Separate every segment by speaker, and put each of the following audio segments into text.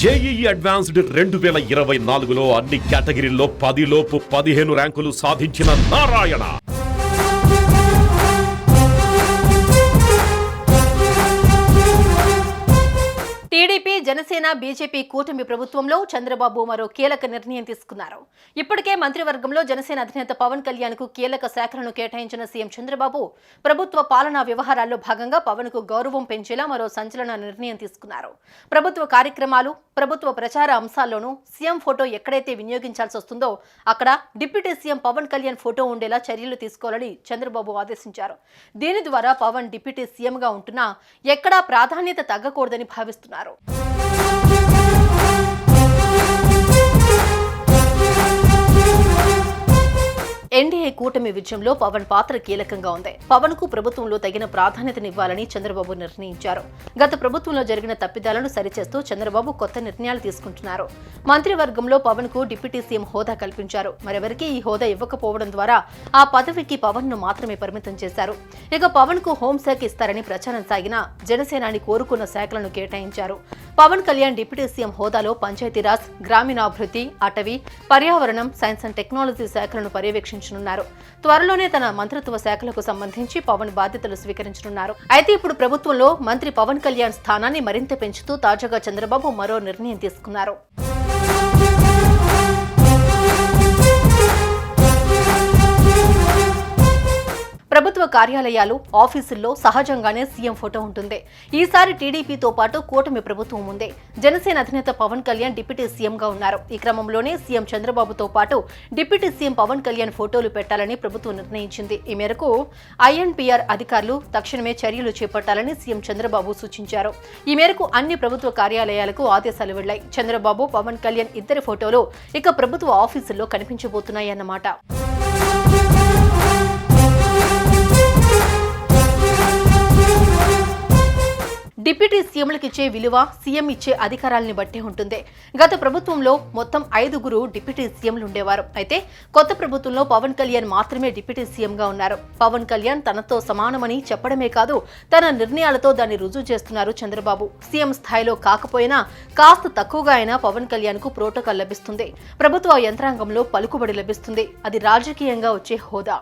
Speaker 1: JEE advanced రెండు వేల ఇరవై నాలుగులో అన్ని కేటగిరీల్లో పదిలోపు పదిహేను ర్యాంకులు సాధించిన నారాయణ.
Speaker 2: టీడీపీ జనసేన బీజేపీ కూటమి ప్రభుత్వంలో చంద్రబాబు మరో కీలక నిర్ణయం తీసుకున్నారు. ఇప్పటికే మంత్రివర్గంలో జనసేన అధినేత పవన్ కళ్యాణ్కు కీలక శాఖలను కేటాయించిన సీఎం చంద్రబాబు ప్రభుత్వ పాలనా వ్యవహారాల్లో భాగంగా పవన్కు గౌరవం పెంచేలా మరో సంచలన నిర్ణయం తీసుకున్నారు. ప్రభుత్వ కార్యక్రమాలు ప్రభుత్వ ప్రచార అంశాల్లోనూ సీఎం ఫోటో ఎక్కడైతే వినియోగించాల్సి వస్తుందో అక్కడ deputy CM Pawan Kalyan photo ఉండేలా చర్యలు తీసుకోవాలని చంద్రబాబు ఆదేశించారు. దీని ద్వారా పవన్ డిప్యూటీ సీఎంగా ఉంటున్నా ఎక్కడా ప్రాధాన్యత తగ్గకూడదని భావిస్తున్నారు. claro. ఎన్డీఏ కూటమి విజయంలో పవన్ పాత్ర కీలకంగా ఉంది. పవన్కు ప్రభుత్వంలో తగిన ప్రాధాన్యతనివ్వాలని చంద్రబాబు నిర్ణయించారు. గత ప్రభుత్వంలో జరిగిన తప్పిదాలను సరిచేస్తూ చంద్రబాబు కొత్త నిర్ణయాలు తీసుకుంటున్నారు. మంత్రివర్గంలో పవన్కు డిప్యూటీ సీఎం హోదా కల్పించారు. మరెవరికి ఈ హోదా ఇవ్వకపోవడం ద్వారా ఆ పదవికి పవన్ను మాత్రమే పరిమితం చేశారు. ఇక పవన్కు హోంశాఖ ఇస్తారని ప్రచారం సాగినా జనసేనాని కోరుకున్న శాఖలను కేటాయించారు. పవన్ కళ్యాణ్ డిప్యూటీ సీఎం హోదాలో పంచాయతీరాజ్ గ్రామీణాభివృద్ధి అటవీ పర్యావరణం సైన్స్ అండ్ టెక్నాలజీ శాఖలను పర్యవేక్షించారు పర్యవేక్షించనున్నారు త్వరలోనే తన మంత్రిత్వ శాఖలకు సంబంధించి పవన్ బాధ్యతలు స్వీకరించనున్నారు. అయితే ఇప్పుడు ప్రభుత్వంలో మంత్రి పవన్ కళ్యాణ్ స్థానాన్ని మరింత పెంచుతూ తాజాగా చంద్రబాబు మరో నిర్ణయం తీసుకున్నారు. ప్రభుత్వ కార్యాలయాలు ఆఫీసుల్లో సహజంగానే సీఎం ఫోటో ఉంటుంది. ఈసారి టీడీపీతో పాటు కూటమి ప్రభుత్వం ఉంది. జనసేన అధినేత పవన్ కళ్యాణ్ డిప్యూటీ సీఎంగా ఉన్నారు. ఈ క్రమంలోనే సీఎం చంద్రబాబుతో పాటు డిప్యూటీ సీఎం పవన్ కళ్యాణ్ ఫోటోలు పెట్టాలని ప్రభుత్వం నిర్ణయించింది. ఈ మేరకు ఐఎన్పిఆర్ అధికారులు తక్షణమే చర్యలు చేపట్టాలని సీఎం చంద్రబాబు సూచించారు. ఈ మేరకు అన్ని ప్రభుత్వ కార్యాలయాలకు ఆదేశాలు వెళ్ళాయి చంద్రబాబు పవన్ కళ్యాణ్ ఇద్దరి ఫోటోలు ఇక ప్రభుత్వ ఆఫీసుల్లో కనిపించబోతున్నాయన్నమాట. డిప్యూటీ సీఎంలకు ఇచ్చే విలువ సీఎం ఇచ్చే అధికారాలని బట్టే ఉంటుంది. గత ప్రభుత్వంలో మొత్తం ఐదుగురు డిప్యూటీ సీఎంలు ఉండేవారు. అయితే కొత్త ప్రభుత్వంలో పవన్ కళ్యాణ్ మాత్రమే డిప్యూటీ సీఎంగా ఉన్నారు. పవన్ కళ్యాణ్ తనతో సమానమని చెప్పడమే కాదు తన నిర్ణయాలతో దాన్ని రుజువు చేస్తున్నారు చంద్రబాబు. సీఎం స్థాయిలో కాకపోయినా కాస్త తక్కువగా అయినా పవన్ కళ్యాణ్కు ప్రోటోకాల్ లభిస్తుంది. ప్రభుత్వ యంత్రాంగంలో పలుకుబడి లభిస్తుంది. అది రాజకీయంగా వచ్చే హోదా.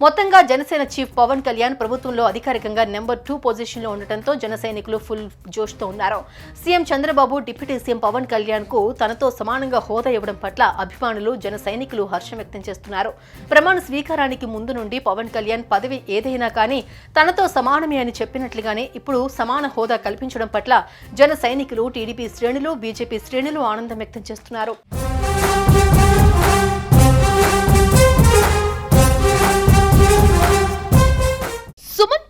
Speaker 2: మొత్తంగా జనసేన చీఫ్ పవన్ కళ్యాణ్ ప్రభుత్వంలో అధికారికంగా నెంబర్ టూ పొజిషన్లో ఉండటంతో జన సైనికులు ఫుల్ జోష్తో ఉన్నారు. CM Chandrababu deputy CM Pawan కళ్యాణ్కు తనతో సమానంగా హోదా ఇవ్వడం పట్ల అభిమానులు జన సైనికులు హర్షం వ్యక్తం చేస్తున్నారు. ప్రమాణ స్వీకారానికి ముందు నుండి పవన్ కళ్యాణ్ పదవి ఏదైనా కానీ తనతో సమానమే అని చెప్పినట్లుగానే ఇప్పుడు సమాన హోదా కల్పించడం పట్ల జన సైనికులు టీడీపీ శ్రేణులు బీజేపీ శ్రేణులు ఆనందం వ్యక్తం చేస్తున్నారు.